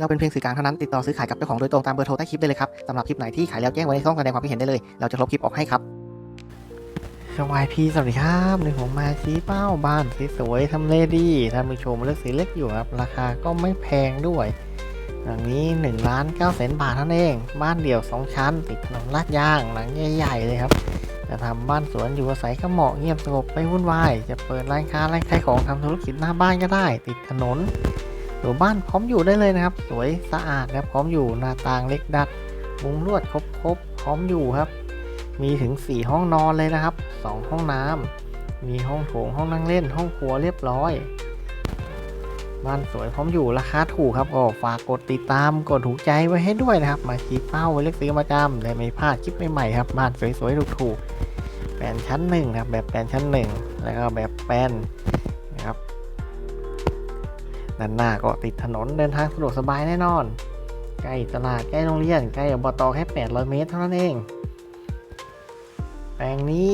เราเป็นเพียงสื่อกลางเท่านั้นติดต่อซื้อขายกับเจ้าของโดยตรงตามเบอร์โทรใต้คลิปได้เลยครับสำหรับคลิปไหนที่ขายแล้วแจ้งไว้ในช่องแสดงความคิดเห็นได้เลย เราจะลบคลิปออกให้ครับสวายพีสวัสดีครับหนึ่งผมมาชี้เป้าบ้านสวยๆทำเลดีท่านผู้ชมเลือกสีเล็กอยู่ครับราคาก็ไม่แพงด้วยหลังนี้1ล้าน9แสนบาทเท่านั้นเอง บ้านเดี่ยว 2 ชั้น ติดถนนลาดยางหลังใหญ่ๆเลยครับจะทำบ้านสวนอยู่อาศัยก็เหมาะเงียบสงบไม่วุ่นวาย จะเปิดร้านค้าร้านขายของทำธุรกิจหน้าบ้านก็ได้ ติดถนน หรือบ้านพร้อมอยู่ได้เลยนะครับ สวยสะอาดนะครับพร้อมอยู่หน้าต่างเล็กดัด มุงลวดครบๆพร้อมอยู่ครับ มีถึง 4 ห้องนอนเลยนะครับ 2 ห้องน้ำมีห้องโถงห้องนั่งเล่น ห้องครัวเรียบร้อย บ้านสวยพร้อมอยู่ราคาถูกครับก็ฝากกดติดตามกดถูกใจไว้ให้ด้วยนะครับ มาชี้เป้าไว้เลือกซื้อมาจำได้ไม่พลาดคลิปใหม่ๆครับบ้านสวยๆถูกๆแปลนชั้นหนึ่งนะครับแบบแปลนชั้นหนึ่งแล้วก็แบบแปลน ด้านหน้าก็ติดถนนเดินทางสะดวกสบายแน่นอน ใกล้ตลาดใกล้โรงเรียนใกล้อบตแค่ 800 เมตรเท่านั้นเอง แปลงนี้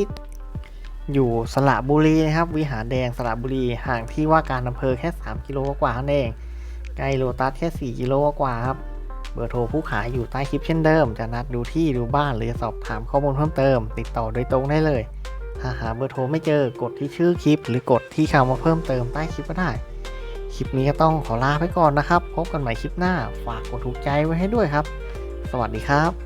อยู่สระบุรีนะครับ วิหารแดงสระบุรีห่างที่ว่าการอำเภอแค่ 3 กิโลกว่าเท่านั้นเอง ใกล้โลตัสแค่ 4 กิโลกว่าครับ เบอร์โทรผู้ขายอยู่ใต้คลิปเช่นเดิม จะนัดดูที่ดูบ้านหรือสอบถามข้อมูลเพิ่มเติม ติดต่อโดยตรงได้เลย ถ้าหาเบอร์โทรไม่เจอกดที่ชื่อคลิป หรือกดที่คำว่าเพิ่มเติมใต้คลิปก็ได้ คลิปนี้ก็ต้องขอลาไปก่อนนะครับ พบกันใหม่คลิปหน้า ฝากกดถูกใจไว้ให้ด้วยครับ สวัสดีครับ